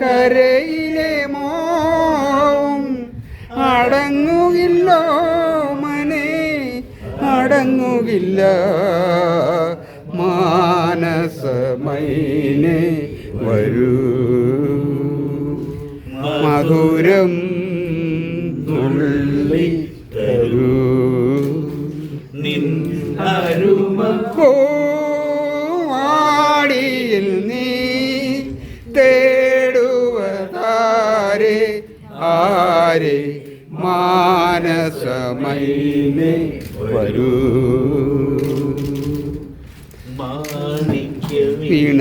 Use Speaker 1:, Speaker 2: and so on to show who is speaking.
Speaker 1: കരയിലെ മോം അടങ്ങുകില്ലോ മനെ അടങ്ങുകില്ല മാനസമൈനെ വരൂ. മധുരം തുള്ളി തരൂ
Speaker 2: നിൻ
Speaker 1: നീ തേടുവതാരെ ആരെ? മാനസമൈനേ വരൂ.
Speaker 2: മാണിക്യ
Speaker 1: പിണ